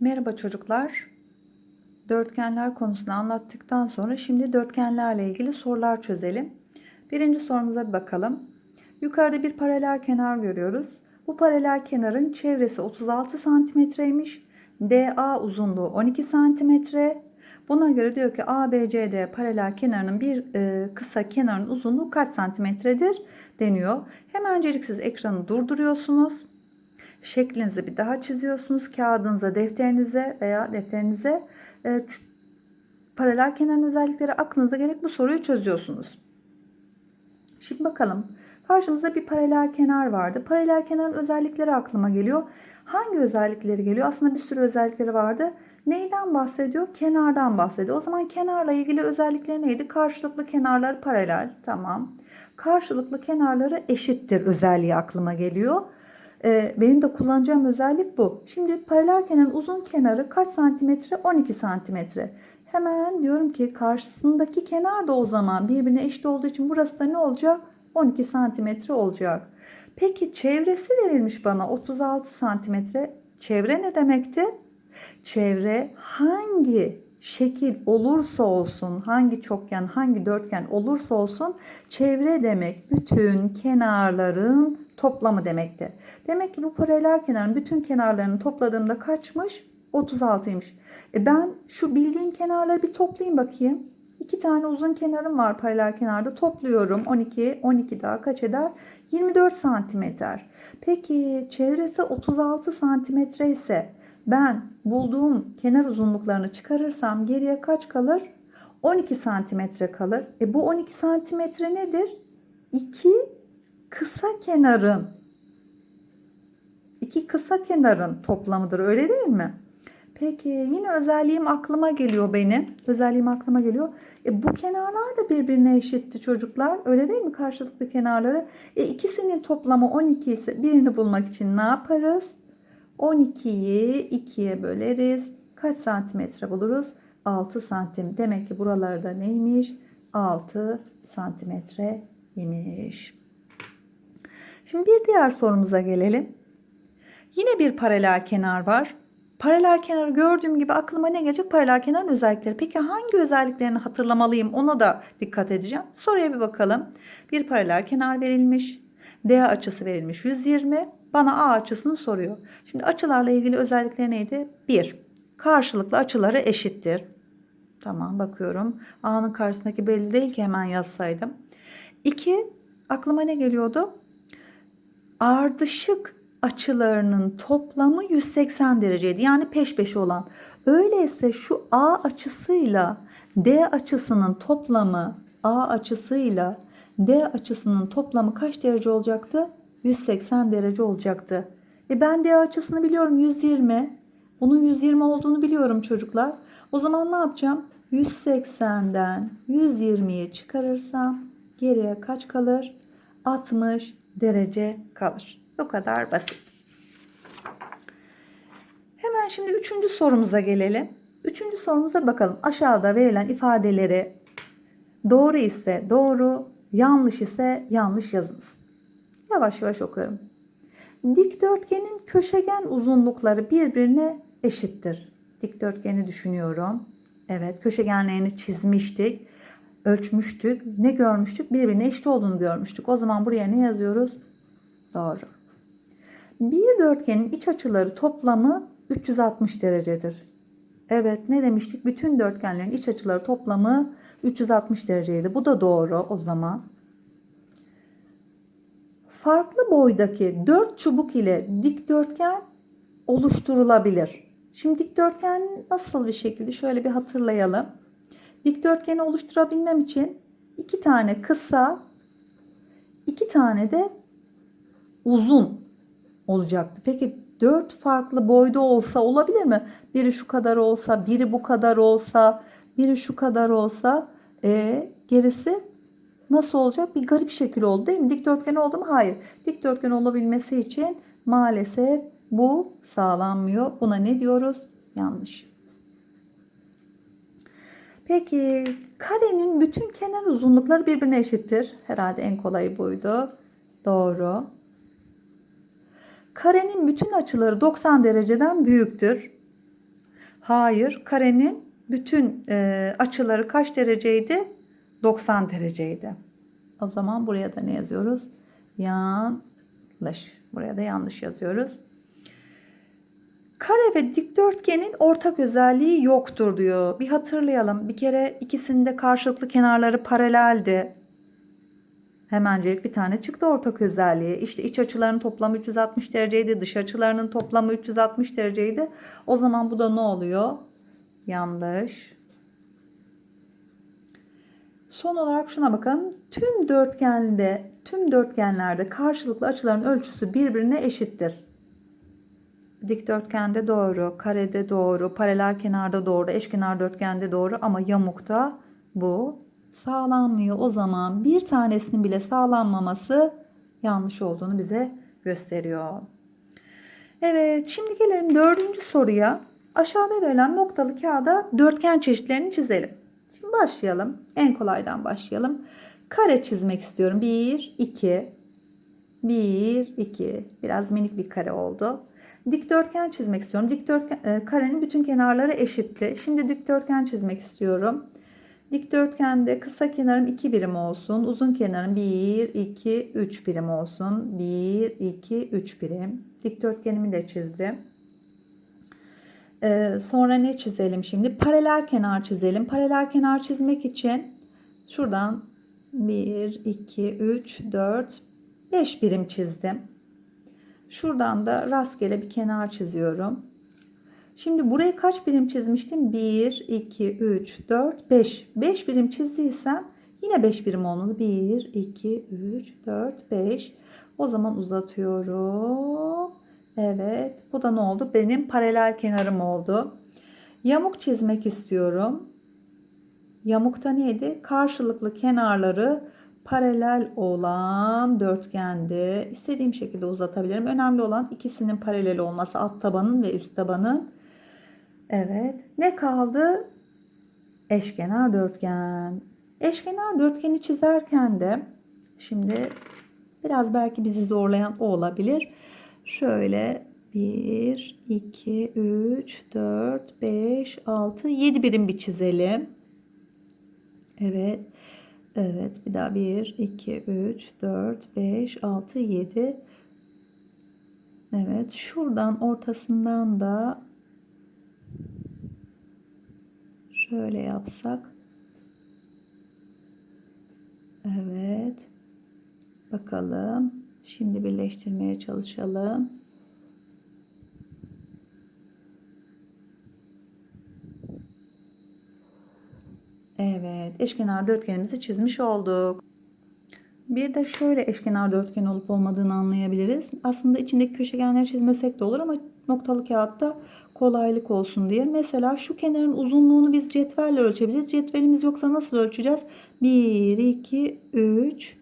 Merhaba çocuklar. Dörtgenler konusunu anlattıktan sonra şimdi dörtgenlerle ilgili sorular çözelim. Birinci sorumuza bir bakalım. Yukarıda bir paralel kenar görüyoruz. Bu paralel kenarın çevresi 36 santimetreymiş. DA uzunluğu 12 santimetre. Buna göre diyor ki ABCD paralel kenarının bir e, kısa kenarın uzunluğu kaç santimetredir deniyor. Hemencilik siz ekranı durduruyorsunuz şeklinizi bir daha çiziyorsunuz. Kağıdınıza, defterinize veya defterinize e, paralel kenarın özellikleri aklınıza gerek bu soruyu çözüyorsunuz. Şimdi bakalım. Karşımızda bir paralel kenar vardı. Paralel kenarın özellikleri aklıma geliyor. Hangi özellikleri geliyor? Aslında bir sürü özellikleri vardı. Neyden bahsediyor? Kenardan bahsediyor. O zaman kenarla ilgili özellikleri neydi? Karşılıklı kenarları paralel. Tamam. Karşılıklı kenarları eşittir özelliği aklıma geliyor. Ee, benim de kullanacağım özellik bu. Şimdi paralel kenarın uzun kenarı kaç santimetre? 12 santimetre. Hemen diyorum ki karşısındaki kenar da o zaman birbirine eşit olduğu için burası da ne olacak? 12 santimetre olacak. Peki çevresi verilmiş bana 36 santimetre. Çevre ne demekti? Çevre hangi şekil olursa olsun, hangi çokgen, hangi dörtgen olursa olsun çevre demek bütün kenarların toplamı demekti. Demek ki bu paralel kenarın bütün kenarlarını topladığımda kaçmış? 36'ymış. E ben şu bildiğim kenarları bir toplayayım bakayım. İki tane uzun kenarım var paralel kenarda. Topluyorum. 12, 12 daha kaç eder? 24 santimetre. Peki çevresi 36 santimetre ise ben bulduğum kenar uzunluklarını çıkarırsam geriye kaç kalır? 12 santimetre kalır. E bu 12 santimetre nedir? 2 kısa kenarın iki kısa kenarın toplamıdır öyle değil mi? Peki yine özelliğim aklıma geliyor benim. Özelliğim aklıma geliyor. E, bu kenarlar da birbirine eşitti çocuklar. Öyle değil mi karşılıklı kenarları? E, ikisinin toplamı 12 ise birini bulmak için ne yaparız? 12'yi 2'ye böleriz. Kaç santimetre buluruz? 6 santim. Demek ki buralarda neymiş? 6 santimetre imiş. Şimdi bir diğer sorumuza gelelim. Yine bir paralel kenar var. Paralel kenarı gördüğüm gibi aklıma ne gelecek? Paralel kenarın özellikleri. Peki hangi özelliklerini hatırlamalıyım? Ona da dikkat edeceğim. Soruya bir bakalım. Bir paralel kenar verilmiş. D açısı verilmiş 120. Bana A açısını soruyor. Şimdi açılarla ilgili özellikleri neydi? 1. Karşılıklı açıları eşittir. Tamam bakıyorum. A'nın karşısındaki belli değil ki hemen yazsaydım. 2. Aklıma ne geliyordu? Ardışık açılarının toplamı 180 dereceydi. Yani peş peşe olan. Öyleyse şu A açısıyla D açısının toplamı A açısıyla D açısının toplamı kaç derece olacaktı? 180 derece olacaktı. E ben D açısını biliyorum 120. Bunun 120 olduğunu biliyorum çocuklar. O zaman ne yapacağım? 180'den 120'yi çıkarırsam geriye kaç kalır? 60 derece kalır. Bu kadar basit. Hemen şimdi üçüncü sorumuza gelelim. Üçüncü sorumuza bakalım. Aşağıda verilen ifadeleri doğru ise doğru, yanlış ise yanlış yazınız. Yavaş yavaş okuyorum. Dikdörtgenin köşegen uzunlukları birbirine eşittir. Dikdörtgeni düşünüyorum. Evet, köşegenlerini çizmiştik ölçmüştük. Ne görmüştük? Birbirine eşit olduğunu görmüştük. O zaman buraya ne yazıyoruz? Doğru. Bir dörtgenin iç açıları toplamı 360 derecedir. Evet ne demiştik? Bütün dörtgenlerin iç açıları toplamı 360 dereceydi. Bu da doğru o zaman. Farklı boydaki dört çubuk ile dikdörtgen oluşturulabilir. Şimdi dikdörtgen nasıl bir şekilde şöyle bir hatırlayalım. Dikdörtgeni oluşturabilmem için iki tane kısa, iki tane de uzun olacaktı. Peki dört farklı boyda olsa olabilir mi? Biri şu kadar olsa, biri bu kadar olsa, biri şu kadar olsa, e, gerisi nasıl olacak? Bir garip şekil oldu değil mi? Dikdörtgen oldu mu? Hayır. Dikdörtgen olabilmesi için maalesef bu sağlanmıyor. Buna ne diyoruz? Yanlış. Peki karenin bütün kenar uzunlukları birbirine eşittir. Herhalde en kolayı buydu. Doğru. Karenin bütün açıları 90 dereceden büyüktür. Hayır. Karenin bütün e, açıları kaç dereceydi? 90 dereceydi. O zaman buraya da ne yazıyoruz? Yanlış. Buraya da yanlış yazıyoruz. Kare ve dikdörtgenin ortak özelliği yoktur diyor. Bir hatırlayalım. Bir kere ikisinde karşılıklı kenarları paraleldi. Hemencik bir tane çıktı ortak özelliği. İşte iç açılarının toplamı 360 dereceydi. Dış açılarının toplamı 360 dereceydi. O zaman bu da ne oluyor? Yanlış. Son olarak şuna bakın. Tüm dörtgende, tüm dörtgenlerde karşılıklı açıların ölçüsü birbirine eşittir. Dikdörtgende doğru, karede doğru, paralel kenarda doğru, eşkenar dörtgende doğru ama yamukta bu sağlanmıyor. O zaman bir tanesinin bile sağlanmaması yanlış olduğunu bize gösteriyor. Evet, şimdi gelelim dördüncü soruya. Aşağıda verilen noktalı kağıda dörtgen çeşitlerini çizelim. Şimdi başlayalım. En kolaydan başlayalım. Kare çizmek istiyorum. 1, 2, 1, 2. Biraz minik bir kare oldu. Dikdörtgen çizmek istiyorum. Dikdörtgen, e, karenin bütün kenarları eşitti. Şimdi dikdörtgen çizmek istiyorum. Dikdörtgende kısa kenarım 2 birim olsun. Uzun kenarım 1, 2, 3 birim olsun. 1, 2, 3 birim. Dikdörtgenimi de çizdim. Ee, sonra ne çizelim şimdi? Paralel kenar çizelim. Paralel kenar çizmek için şuradan 1, 2, 3, 4, 5 birim çizdim. Şuradan da rastgele bir kenar çiziyorum. Şimdi burayı kaç birim çizmiştim? 1, 2, 3, 4, 5. 5 birim çizdiysem yine 5 birim olmalı. 1, 2, 3, 4, 5. O zaman uzatıyorum. Evet. Bu da ne oldu? Benim paralel kenarım oldu. Yamuk çizmek istiyorum. Yamukta neydi? Karşılıklı kenarları paralel olan dörtgende istediğim şekilde uzatabilirim. Önemli olan ikisinin paralel olması alt tabanın ve üst tabanın. Evet. Ne kaldı? Eşkenar dörtgen. Eşkenar dörtgeni çizerken de şimdi biraz belki bizi zorlayan o olabilir. Şöyle 1, 2, 3, 4, 5, 6, 7 birim bir çizelim. Evet. Evet. Bir daha 1, 2, 3, 4, 5, 6, 7. Evet. Şuradan ortasından da şöyle yapsak. Evet. Bakalım. Şimdi birleştirmeye çalışalım. Evet, eşkenar dörtgenimizi çizmiş olduk. Bir de şöyle eşkenar dörtgen olup olmadığını anlayabiliriz. Aslında içindeki köşegenleri çizmesek de olur ama noktalı kağıtta kolaylık olsun diye. Mesela şu kenarın uzunluğunu biz cetvelle ölçebiliriz. Cetvelimiz yoksa nasıl ölçeceğiz? 1, 2, 3,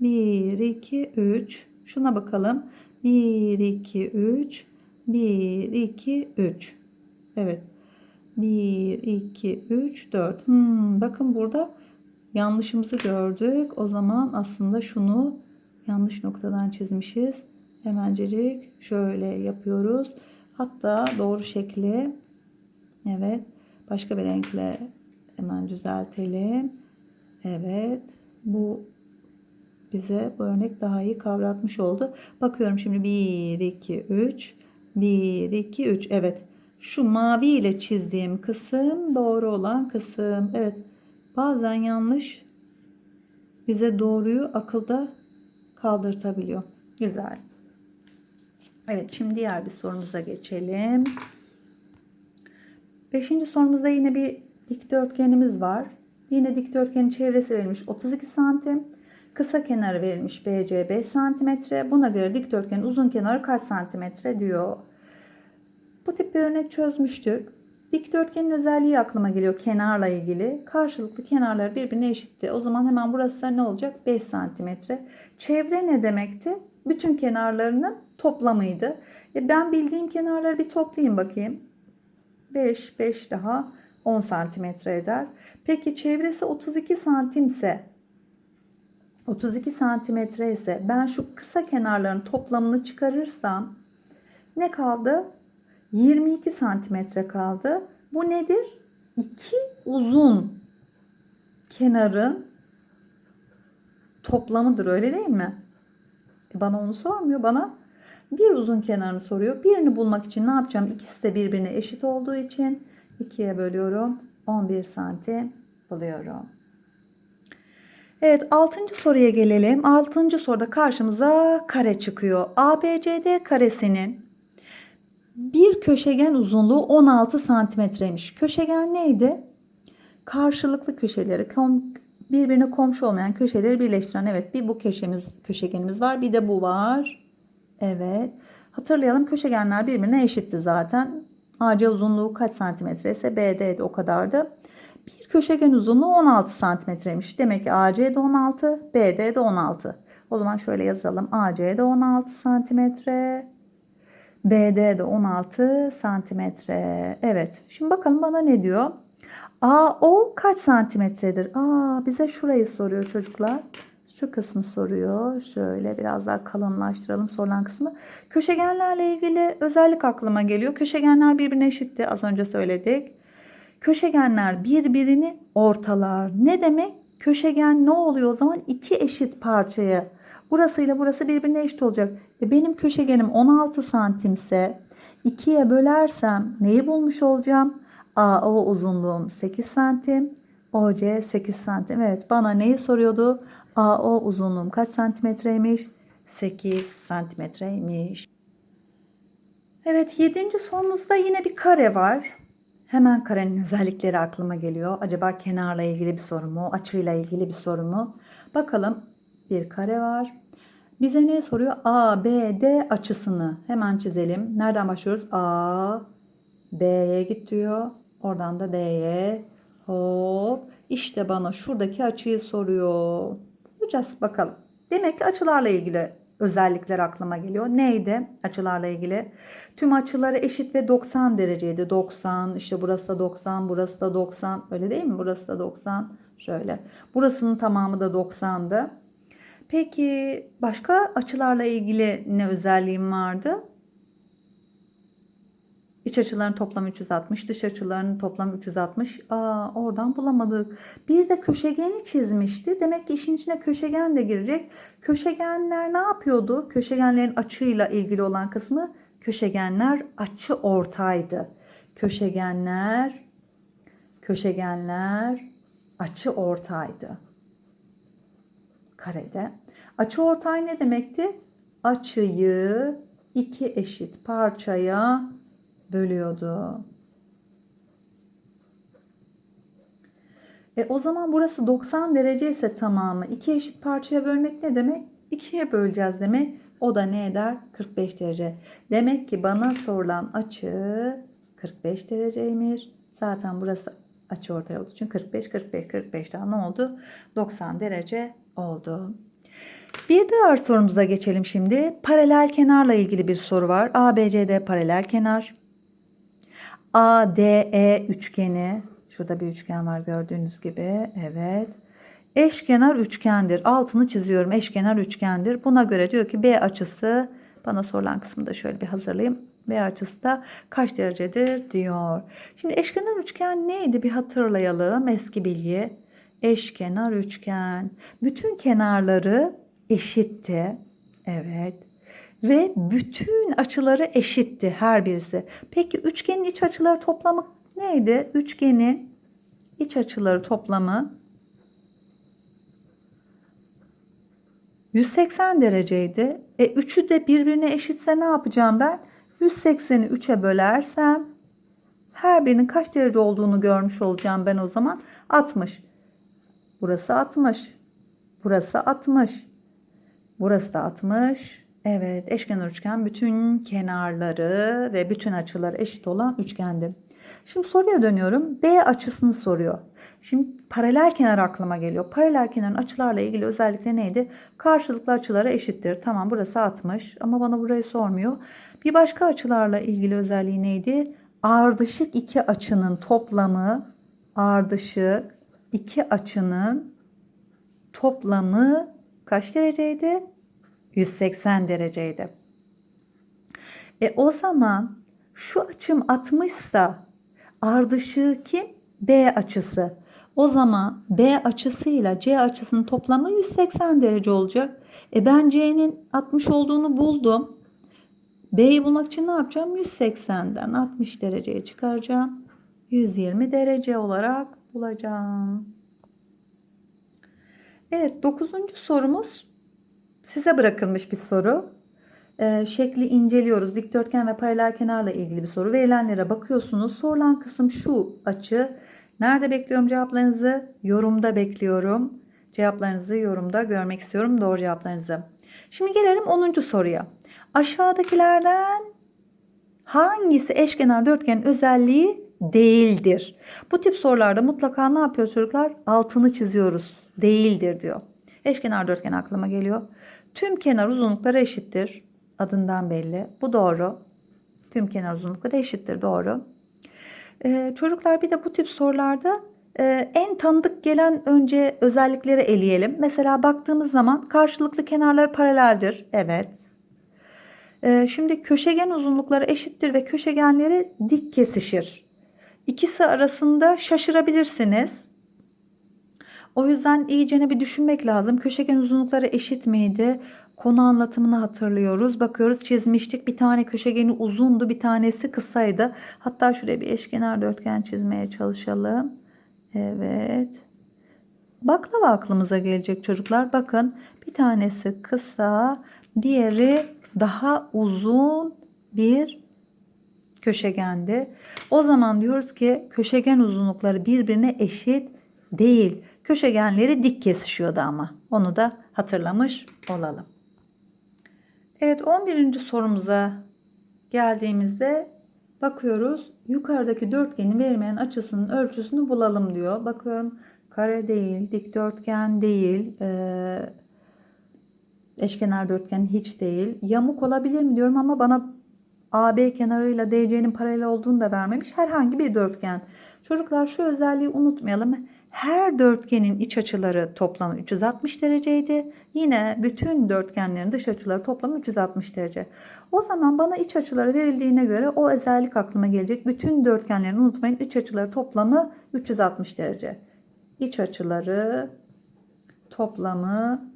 1, 2, 3. Şuna bakalım. 1, 2, 3, 1, 2, 3. Evet. 1, 2, 3, 4. Hmm, bakın burada yanlışımızı gördük. O zaman aslında şunu yanlış noktadan çizmişiz. Hemencecik şöyle yapıyoruz. Hatta doğru şekli evet başka bir renkle hemen düzeltelim. Evet bu bize bu örnek daha iyi kavratmış oldu. Bakıyorum şimdi 1 2 3 1 2 3 evet şu mavi ile çizdiğim kısım doğru olan kısım. Evet. Bazen yanlış bize doğruyu akılda kaldırtabiliyor. Güzel. Evet şimdi diğer bir sorumuza geçelim. Beşinci sorumuzda yine bir dikdörtgenimiz var. Yine dikdörtgenin çevresi verilmiş 32 santim. Kısa kenarı verilmiş BC 5 santimetre. Buna göre dikdörtgenin uzun kenarı kaç santimetre diyor. Bu tip bir örnek çözmüştük. Dikdörtgenin özelliği aklıma geliyor kenarla ilgili. Karşılıklı kenarlar birbirine eşitti. O zaman hemen burası da ne olacak? 5 santimetre. Çevre ne demekti? Bütün kenarlarının toplamıydı. E ben bildiğim kenarları bir toplayayım bakayım. 5, 5 daha 10 santimetre eder. Peki çevresi 32 santimse 32 santimetre ise ben şu kısa kenarların toplamını çıkarırsam ne kaldı? 22 santimetre kaldı. Bu nedir? İki uzun kenarın toplamıdır öyle değil mi? E bana onu sormuyor. Bana bir uzun kenarını soruyor. Birini bulmak için ne yapacağım? İkisi de birbirine eşit olduğu için 2'ye bölüyorum. 11 santim buluyorum. Evet 6. soruya gelelim. 6. soruda karşımıza kare çıkıyor. ABCD karesinin bir köşegen uzunluğu 16 santimetreymiş. Köşegen neydi? Karşılıklı köşeleri, kom, birbirine komşu olmayan köşeleri birleştiren. Evet bir bu köşemiz, köşegenimiz var. Bir de bu var. Evet. Hatırlayalım köşegenler birbirine eşitti zaten. AC uzunluğu kaç santimetre ise BD de o kadardı. Bir köşegen uzunluğu 16 santimetreymiş. Demek ki AC de 16, BD de 16. O zaman şöyle yazalım. AC de 16 santimetre. BD de 16 santimetre. Evet. Şimdi bakalım bana ne diyor? AO kaç santimetredir? Aa bize şurayı soruyor çocuklar. Şu kısmı soruyor. Şöyle biraz daha kalınlaştıralım sorulan kısmı. Köşegenlerle ilgili özellik aklıma geliyor. Köşegenler birbirine eşitti. Az önce söyledik. Köşegenler birbirini ortalar. Ne demek? Köşegen ne oluyor o zaman? İki eşit parçaya. Burasıyla burası birbirine eşit olacak. E benim köşegenim 16 santimse 2'ye bölersem neyi bulmuş olacağım? AO uzunluğum 8 santim. OC 8 santim. Evet bana neyi soruyordu? AO uzunluğum kaç santimetreymiş? 8 santimetreymiş. Evet 7. sorumuzda yine bir kare var. Hemen karenin özellikleri aklıma geliyor. Acaba kenarla ilgili bir soru mu? Açıyla ilgili bir soru mu? Bakalım bir kare var. Bize ne soruyor? A, B, D açısını hemen çizelim. Nereden başlıyoruz? A, B'ye git diyor. Oradan da D'ye. Hop. İşte bana şuradaki açıyı soruyor. Bulacağız bakalım. Demek ki açılarla ilgili özellikler aklıma geliyor. Neydi açılarla ilgili? Tüm açıları eşit ve 90 dereceydi. 90 işte burası da 90 burası da 90 öyle değil mi? Burası da 90 şöyle. Burasının tamamı da 90'dı. Peki başka açılarla ilgili ne özelliğim vardı? İç açıların toplamı 360, dış açıların toplamı 360. Aa, oradan bulamadık. Bir de köşegeni çizmişti. Demek ki işin içine köşegen de girecek. Köşegenler ne yapıyordu? Köşegenlerin açıyla ilgili olan kısmı köşegenler açı ortaydı. Köşegenler köşegenler açı ortaydı. Karede. Açı ortay ne demekti? Açıyı iki eşit parçaya bölüyordu. E o zaman burası 90 derece ise tamamı iki eşit parçaya bölmek ne demek? İkiye böleceğiz demek. O da ne eder? 45 derece. Demek ki bana sorulan açı 45 dereceymiş. Zaten burası açı ortaya olduğu için 45 45 45'ten ne oldu? 90 derece oldu. Bir diğer sorumuza geçelim şimdi. Paralel kenarla ilgili bir soru var. ABCD paralel kenar. ADE üçgeni. Şurada bir üçgen var gördüğünüz gibi. Evet. Eşkenar üçgendir. Altını çiziyorum. Eşkenar üçgendir. Buna göre diyor ki B açısı bana sorulan kısmını da şöyle bir hazırlayayım. B açısı da kaç derecedir diyor. Şimdi eşkenar üçgen neydi bir hatırlayalım eski bilgi. Eşkenar üçgen. Bütün kenarları eşitti. Evet. Ve bütün açıları eşitti her birisi. Peki üçgenin iç açıları toplamı neydi? Üçgenin iç açıları toplamı 180 dereceydi. E üçü de birbirine eşitse ne yapacağım ben? 180'i 3'e bölersem her birinin kaç derece olduğunu görmüş olacağım ben o zaman. 60. Burası 60. Burası 60. Burası da 60. Evet eşkenar üçgen bütün kenarları ve bütün açıları eşit olan üçgendi. Şimdi soruya dönüyorum. B açısını soruyor. Şimdi paralel kenar aklıma geliyor. Paralel kenarın açılarla ilgili özellikle neydi? Karşılıklı açılara eşittir. Tamam burası 60 ama bana burayı sormuyor. Bir başka açılarla ilgili özelliği neydi? Ardışık iki açının toplamı ardışık iki açının toplamı kaç dereceydi? 180 dereceydi. E o zaman şu açım 60 ise Ardışığı kim? B açısı. O zaman B açısıyla C açısının toplamı 180 derece olacak. E ben C'nin 60 olduğunu buldum. B'yi bulmak için ne yapacağım? 180'den 60 dereceye çıkaracağım. 120 derece olarak bulacağım. Evet, dokuzuncu sorumuz size bırakılmış bir soru. Ee, şekli inceliyoruz. Dikdörtgen ve paralel kenarla ilgili bir soru. Verilenlere bakıyorsunuz. Sorulan kısım şu açı. Nerede bekliyorum cevaplarınızı? Yorumda bekliyorum. Cevaplarınızı yorumda görmek istiyorum. Doğru cevaplarınızı. Şimdi gelelim 10. soruya. Aşağıdakilerden hangisi eşkenar dörtgenin özelliği değildir? Bu tip sorularda mutlaka ne yapıyoruz çocuklar? Altını çiziyoruz. Değildir diyor. Eşkenar dörtgen aklıma geliyor. Tüm kenar uzunlukları eşittir. Adından belli. Bu doğru. Tüm kenar uzunlukları eşittir. Doğru. Ee, çocuklar bir de bu tip sorularda e, en tanıdık gelen önce özellikleri eleyelim. Mesela baktığımız zaman karşılıklı kenarları paraleldir. Evet. Ee, şimdi köşegen uzunlukları eşittir ve köşegenleri dik kesişir. İkisi arasında şaşırabilirsiniz. O yüzden iyicene bir düşünmek lazım. Köşegen uzunlukları eşit miydi? Konu anlatımını hatırlıyoruz. Bakıyoruz çizmiştik. Bir tane köşegeni uzundu, bir tanesi kısaydı. Hatta şuraya bir eşkenar dörtgen çizmeye çalışalım. Evet. Baklava aklımıza gelecek çocuklar. Bakın bir tanesi kısa, diğeri daha uzun bir köşegendi. O zaman diyoruz ki köşegen uzunlukları birbirine eşit değil. Köşegenleri dik kesişiyordu ama. Onu da hatırlamış olalım. Evet 11. sorumuza geldiğimizde bakıyoruz. Yukarıdaki dörtgenin verilmeyen açısının ölçüsünü bulalım diyor. Bakıyorum kare değil, dikdörtgen değil, ee, eşkenar dörtgen hiç değil. Yamuk olabilir mi diyorum ama bana AB kenarıyla DC'nin paralel olduğunu da vermemiş. Herhangi bir dörtgen. Çocuklar şu özelliği unutmayalım. Her dörtgenin iç açıları toplamı 360 dereceydi. Yine bütün dörtgenlerin dış açıları toplamı 360 derece. O zaman bana iç açıları verildiğine göre o özellik aklıma gelecek. Bütün dörtgenlerin unutmayın iç açıları toplamı 360 derece. İç açıları toplamı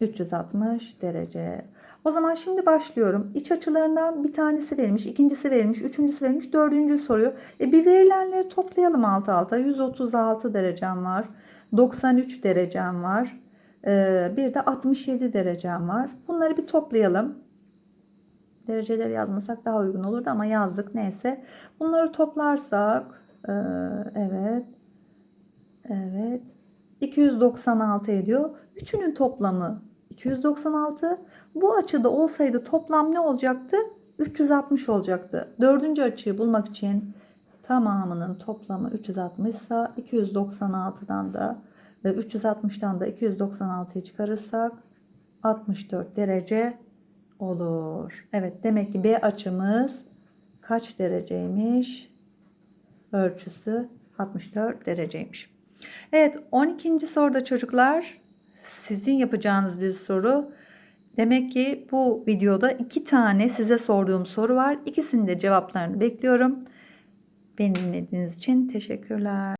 360 derece. O zaman şimdi başlıyorum. İç açılarından bir tanesi verilmiş, ikincisi verilmiş, üçüncüsü verilmiş, dördüncü soruyor. E bir verilenleri toplayalım alt alta. 136 derecem var. 93 derecem var. Ee, bir de 67 derecem var. Bunları bir toplayalım. Dereceleri yazmasak daha uygun olurdu ama yazdık neyse. Bunları toplarsak e, evet evet 296 ediyor. Üçünün toplamı 296. Bu açıda olsaydı toplam ne olacaktı? 360 olacaktı. Dördüncü açıyı bulmak için tamamının toplamı 360 ise 296'dan da 360'dan da 296'yı çıkarırsak 64 derece olur. Evet demek ki B açımız kaç dereceymiş? Ölçüsü 64 dereceymiş. Evet 12. soruda çocuklar sizin yapacağınız bir soru. Demek ki bu videoda iki tane size sorduğum soru var. İkisinin de cevaplarını bekliyorum. Beni dinlediğiniz için teşekkürler.